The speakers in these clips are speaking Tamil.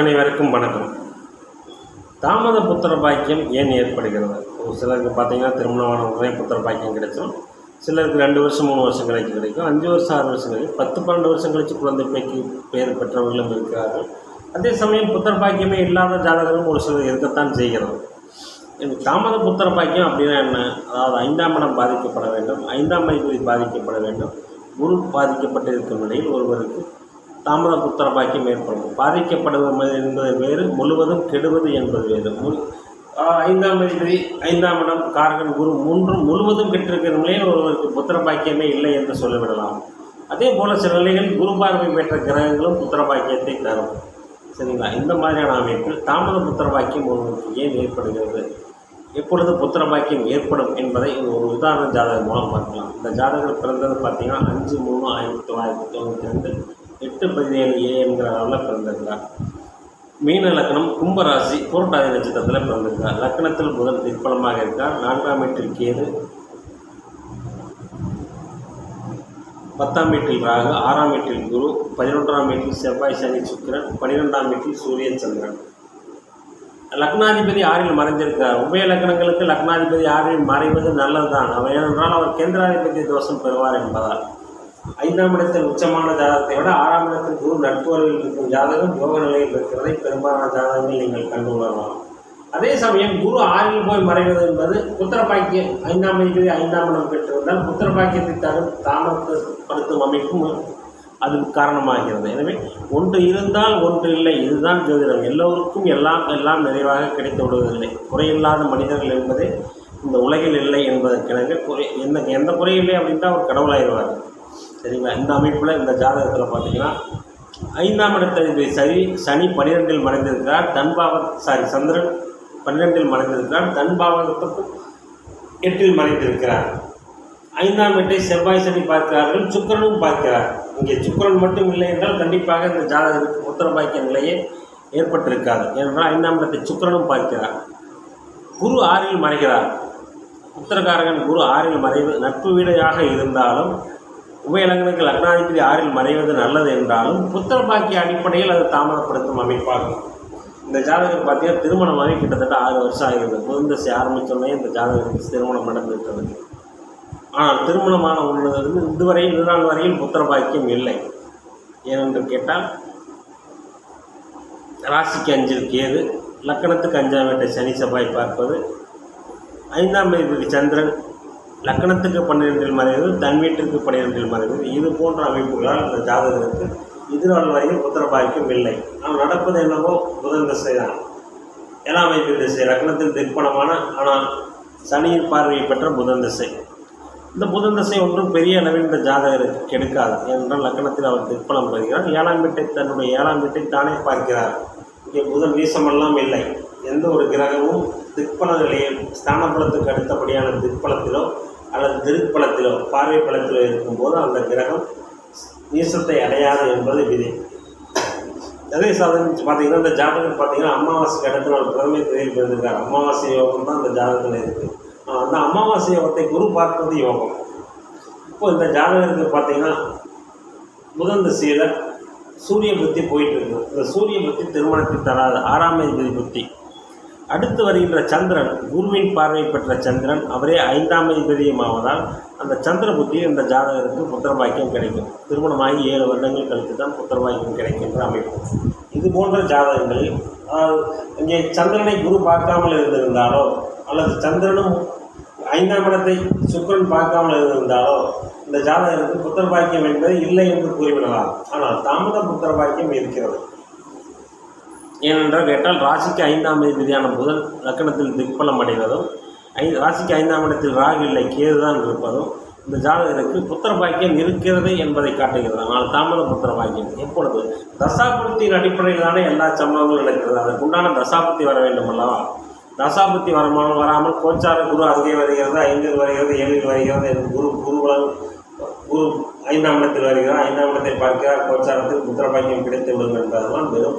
அனைவருக்கும் வணக்கம். தாமத புத்திர பாக்கியம் ஏன் ஏற்படுகிறது? ஒரு சிலருக்கு பார்த்தீங்கன்னா திருமணமான உடனே புத்திர பாக்கியம் கிடைச்சிடும் சிலருக்கு ரெண்டு வருஷம் மூணு வருஷம் கழிச்சு கிடைக்கும். அஞ்சு வருஷம் ஆறு வருஷம் கழிச்சு பத்து பன்னெண்டு வருஷம் கழிச்சு குழந்தை பேக்கி பேர் பெற்றவர்களும் இருக்கிறார்கள். அதே சமயம் புத்திர பாக்கியமே இல்லாத ஜாதகரும் ஒரு சிலர் இருக்கத்தான் செய்கிறது. இந்த தாமத புத்திர பாக்கியம் அப்படின்னா என்ன? அதாவது ஐந்தாம் இடம் பாதிக்கப்பட வேண்டும். ஐந்தாம் அதிபதி பாதிக்கப்பட வேண்டும். குரு பாதிக்கப்பட்டிருக்கும் நிலையில் ஒருவருக்கு தாமத புத்திர பாக்கியம் ஏற்படும் பாதிக்கப்படுவது என்பது வேறு முழுவதும் கெடுவது என்பது வேறு. முழு ஐந்தாம் அதிபதி ஐந்தாம் இடம் காரகன் குரு மூன்றும் முழுவதும் பெற்றிருக்கிற நிலையில் ஒருவருக்கு புத்திர பாக்கியமே இல்லை என்று சொல்லிவிடலாம். அதே போல் சில நிலைகளில் குரு பார்வை பெற்ற கிரகங்களும் புத்திர பாக்கியத்தை தரும். சரிங்களா? இந்த மாதிரியான அமைப்பில் தாமத புத்திர பாக்கியம் ஒருவருக்கு ஏன் ஏற்படுகிறது? எப்பொழுது புத்திர பாக்கியம் ஏற்படும் என்பதை ஒரு உதாரண ஜாதகம் மூலம் பார்க்கலாம். இந்த ஜாதகம் பிறந்தது பார்த்தீங்கன்னா அஞ்சு மூணு ஆயிரத்தி தொள்ளாயிரத்தி தொண்ணூற்றி ரெண்டு. எட்டு பதினேழு ஏஎம்ங்கிற அளவில் பிறந்திருக்கிறார் மீன லக்னம் கும்பராசி புரட்டாதி நட்சத்திரத்தில் பிறந்திருக்கார் லக்னத்தில் புதன் திற்பலமாக இருக்கார் நான்காம் வீட்டில் கேது. பத்தாம் வீட்டில் ராகு. ஆறாம் வீட்டில் குரு. பதினொன்றாம் வீட்டில் செவ்வாய் சனி சுக்கிரன். பன்னிரெண்டாம் வீட்டில் சூரியன் சந்திரன். லக்னாதிபதி ஆறில் மறைந்திருக்கிறார். உபய லக்னங்களுக்கு லக்னாதிபதி ஆறில் மறைவது நல்லதுதான். அவர் ஏனென்றால் அவர் கேந்திராதிபதி தோஷம் பெறுவார் என்பதால். ஐந்தாம் இடத்தில் உச்சமான ஜாதகத்தை விட ஆறாம் இடத்தில் குரு நட்புறவில் இருக்கும் ஜாதகம் யோக நிலையில் இருக்கிறதை பெரும்பாலான ஜாதகங்கள் நீங்கள் கண்டு உணரலாம் அதே சமயம் குரு ஆறில் போய் மறைவது என்பது புத்திரபாக்கியம் ஐந்தாம் அதிபதி ஐந்தாம் இடம் பெற்றிருந்தால் புத்திரபாக்கியத்தை தரும் தாமதப்படுத்தும் அமைப்பும் அது காரணமாகிறது. எனவே ஒன்று இருந்தால் ஒன்று இல்லை இதுதான் ஜோதிடம். எல்லோருக்கும் எல்லாம் எல்லாம் நிறைவாக கிடைத்து விடுவதில்லை. குறையில்லாத மனிதர்கள் என்பதே இந்த உலகில் இல்லை என்பதற்கிணங்க குறை எந்த எந்த குறையில்லை அப்படின்ட்டு அவர் கடவுளாயிருவார். சரிங்களா? இந்த அமைப்பில் இந்த ஜாதகத்தில் பார்த்தீங்கன்னா ஐந்தாம் இடத்ததிபதி சரி சனி பன்னிரெண்டில் மறைந்திருக்கிறார். தன்பாவ சாரி சந்திரன் பன்னிரெண்டில் மறைந்திருக்கிறார். தன்பாவகத்துக்கும் எட்டில் மறைந்திருக்கிறார். ஐந்தாம் வீட்டை செவ்வாய் சனி பார்க்கிறார்கள் சுக்கிரனும் பார்க்கிறார். இங்கே சுக்கிரன் மட்டும் இல்லை என்றால் கண்டிப்பாக இந்த ஜாதகத்துக்கு உத்தர பாக்கிய நிலையே ஏற்பட்டிருக்காது. ஏனென்றால் ஐந்தாம் இடத்தை சுக்கிரனும் பார்க்கிறார். குரு ஆறில் மறைகிறார். உத்தரகாரகன் குரு ஆறில் மறைவு நட்பு வீடையாக இருந்தாலும் உபயலங்கனுக்கு லக்னாதிபதி ஆறில் மறைவது நல்லது என்றாலும் புத்திர பாக்கிய அடிப்படையில் அது தாமதப்படுத்தும் அமைப்பாகும். இந்த ஜாதகர் பார்த்தீங்கன்னா திருமணமாகி கிட்டத்தட்ட ஆறு வருஷம் ஆகிறது. புதுந்தசி ஆரம்பித்தோடனே இந்த ஜாதகத்துக்கு திருமணம் நடந்துவிட்டது. ஆனால் திருமணமான உள்ளதிலிருந்து இதுவரை இதுநாள் வரையில் புத்திர பாக்கியம் இல்லை. ஏனென்று கேட்டால் ராசிக்கு அஞ்சில் கேது லக்கணத்துக்கு அஞ்சாம் வேட்டை சனி செவ்வாய் பார்ப்பது ஐந்தாம் வீட்டுக்கு சந்திரன் லக்கணத்துக்கு பன்னிரெண்டில் மறைவு தன் வீட்டிற்கு பன்னிரெண்டில் மறைவு இது போன்ற அமைப்புகளால் இந்த ஜாதகருக்கு இது வரையில் புத்திர இல்லை ஆனால் நடப்பது என்னவோ புதன் திசை தான் ஏழாம் அமைப்பு திசை லக்னத்தில் திற்பணமான ஆனால் சனியின் பார்வையை பெற்ற புதன் திசை. இந்த புதன் திசை ஒன்றும் பெரிய அளவில் இந்த ஜாதகருக்கு கெடுக்காது. ஏனென்றால் லக்கணத்தில் அவர் திற்பணம் பெறுகிறார். ஏழாம் வீட்டை தன்னுடைய ஏழாம் வீட்டை தானே பார்க்கிறார். இங்கே புதன் வீசமெல்லாம் இல்லை. எந்த ஒரு கிரகமும் திற்பல நிலையில் ஸ்தானபலத்துக்கு அடுத்தபடியான திற்பலத்திலோ அல்லது திருப்பலத்திலோ பார்வை பலத்திலோ இருக்கும்போது அந்த கிரகம் நீசத்தை அடையாது என்பது விதி. அதே சாதனை பார்த்தீங்கன்னா இந்த ஜாதகம் பார்த்தீங்கன்னா அமாவாசைக்கு அடுத்த நாள் பிரதமை தேதியில் பிறந்திருக்கார். அமாவாசை யோகம் தான் இந்த ஜாதகத்தில் இருக்குது அந்த அமாவாசை யோகத்தை குரு பார்ப்பது யோகம். இப்போ இந்த ஜாதகத்துக்கு பார்த்தீங்கன்னா புதன் திசையில் சூரிய புத்தி போயிட்டு இருக்கு. இந்த சூரிய புத்தி திருமணத்தை தராது. ஆறாம் அதிபதி புத்தி. அடுத்து வருகின்ற சந்திரன் குருவின் பார்வை பெற்ற சந்திரன் அவரே ஐந்தாம் அதிபதியும் ஆவதால் அந்த சந்திர புத்தி இந்த ஜாதகருக்கு புத்திரபாக்கியம் கிடைக்கும். திருமணமாகி ஏழு வருடங்கள் கழித்து தான் புத்திரபாக்கியம் கிடைக்கின்ற அமைப்பு. இது போன்ற ஜாதகங்களில் இங்கே சந்திரனை குரு பார்க்காமல் இருந்திருந்தாலோ அல்லது சந்திரனும் ஐந்தாம் இடத்தை சுக்கரன் பார்க்காமல் இருந்திருந்தாலோ இந்த ஜாதகருக்கு புத்திரபாக்கியம் என்பது இல்லை என்று கூறிவிடலாம். ஆனால் தாமத புத்திரபாக்கியம் இருக்கிறது. ஏனென்றால் கேட்டால் ராசிக்கு ஐந்தாம் அதிபதியான புதன் லக்கணத்தில் திக்பலம் அடைவதும் ஐ ராசிக்கு ஐந்தாம் இடத்தில் ராகு இல்லை கேது தான் இருப்பதும் இந்த ஜாதகருக்கு புத்திர பாக்கியம் இருக்கிறது என்பதை காட்டுகிறது. ஆனால் தாமத புத்திர பாக்கியம் எப்பொழுது? தசாபுத்தியின் அடிப்படையில் தானே எல்லா சம்பவங்களும் நடக்கிறது. அதற்குண்டான தசாபுத்தி வர வேண்டும் அல்லவா? தசாபுத்தி வராமல் வராமல் கோச்சார குரு அங்கே வருகிறது ஐந்தில் வருகிறது ஏழில் வருகிறது குரு குருகுலம் குரு ஐந்தாம் இடத்தில் வருகிறார் ஐந்தாம் இடத்தை பார்க்கிறார் கோச்சாரத்தில் புத்திர பாக்கியம் கிடைத்து விடும் என்பதெல்லாம் வெறும்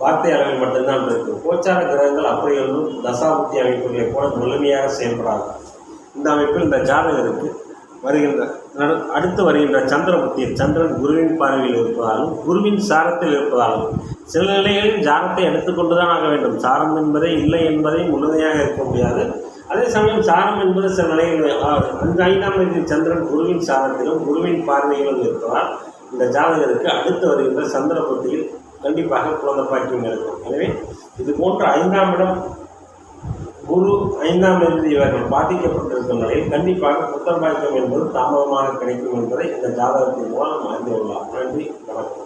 வார்த்தை அளவில் மட்டும்தான் இருக்கு. கோச்சார கிரகங்கள் அப்படி ஒன்றும் தசாபுத்தி அமைப்புகளை போல முழுமையாக செயல்படாது. இந்த அமைப்பில் இந்த ஜாதகருக்கு வருகின்ற அடுத்து வருகின்ற சந்திர புத்தியில் சந்திரன் குருவின் பார்வையில் இருப்பதாலும் குருவின் சாரத்தில் இருப்பதாலும் சில நிலைகளில் சாரத்தை எடுத்துக்கொண்டு தான் ஆக வேண்டும். சாரம் என்பதே இல்லை என்பதை முழுமையாக இருக்க முடியாது. அதே சமயம் சாரம் என்பது சில நிலையில் அஞ்சு ஐந்தாம் தேதி சந்திரன் குருவின் சாரத்திலும் குருவின் பார்வையிலும் இருப்பதால் இந்த ஜாதகருக்கு அடுத்து வருகின்ற சந்திர புத்தியில் கண்டிப்பாக குழந்தை பாக்கியம் இருக்கும். எனவே இது போன்ற ஐந்தாம் இடம் குரு ஐந்தாம் இருந்து இவர்கள் பாதிக்கப்பட்டிருக்கும் நிலையில் கண்டிப்பாக புத்தர் பாக்கியம் என்பது தாமதமாக கிடைக்கும் என்பதை இந்த ஜாதகத்தின் மூலம் அறிந்து கொள்ளலாம். நன்றி. வணக்கம்.